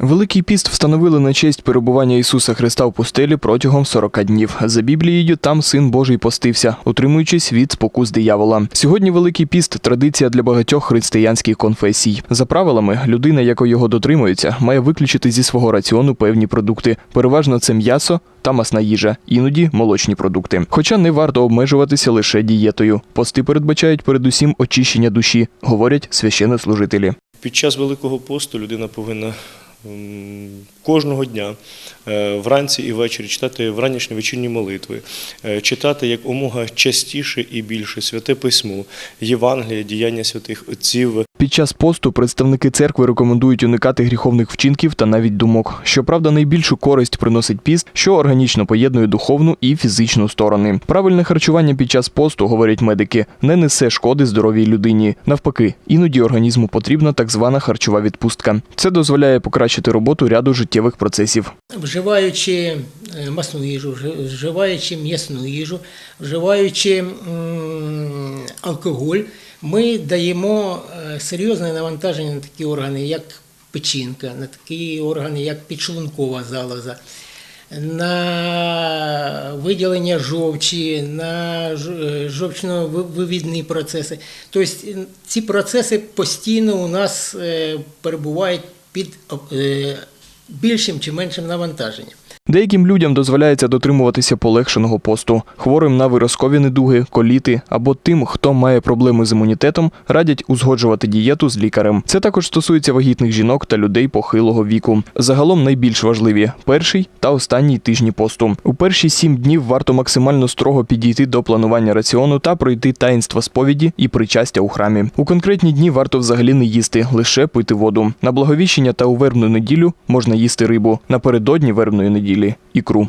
Великий піст встановили на честь перебування Ісуса Христа в пустелі протягом 40 днів. За Біблією там син Божий постився, утримуючись від спокус диявола. Сьогодні Великий піст традиція для багатьох християнських конфесій. За правилами, людина, яка його дотримується, має виключити зі свого раціону певні продукти. Переважно це м'ясо та масна їжа, іноді молочні продукти. Хоча не варто обмежуватися лише дієтою. Пости передбачають передусім очищення душі, говорять священнослужителі. Під час Великого посту людина повинна кожного дня е, вранці і ввечері читати вранішні вечірні молитви, е, читати як умога частіше і більше святе письмо, Євангелія, діяння святих отців. Під час посту представники церкви рекомендують уникати гріховних вчинків та навіть думок. Щоправда, найбільшу користь приносить піст, що органічно поєднує духовну і фізичну сторони. Правильне харчування під час посту, говорять медики, не несе шкоди здоровій людині. Навпаки, іноді організму потрібна так звана харчова відпустка. Це дозволяє покращити роботу ряду життєвих процесів. Вживаючи е, масну їжу, вжи- вживаючи м'ясну їжу, вживаючи алкоголь, ми даємо е, серйозне навантаження на такі органи, як печінка, на такі органи, як підшлункова залоза, на виділення жовчі, на жовчно-вивідні процеси. Тобто е, ці процеси постійно у нас е, перебувають під е, більшим чи меншим навантаженням. Деяким людям дозволяється дотримуватися полегшеного посту. Хворим на виразкові недуги, коліти або тим, хто має проблеми з імунітетом, радять узгоджувати дієту з лікарем. Це також стосується вагітних жінок та людей похилого віку. Загалом найбільш важливі перший та останній тижні посту. У перші сім днів варто максимально строго підійти до планування раціону та пройти таїнства сповіді і причастя у храмі. У конкретні дні варто взагалі не їсти, лише пити воду. На благовіщення та у вербну неділю можна їсти рибу. Напередодні вербної неділі ікру.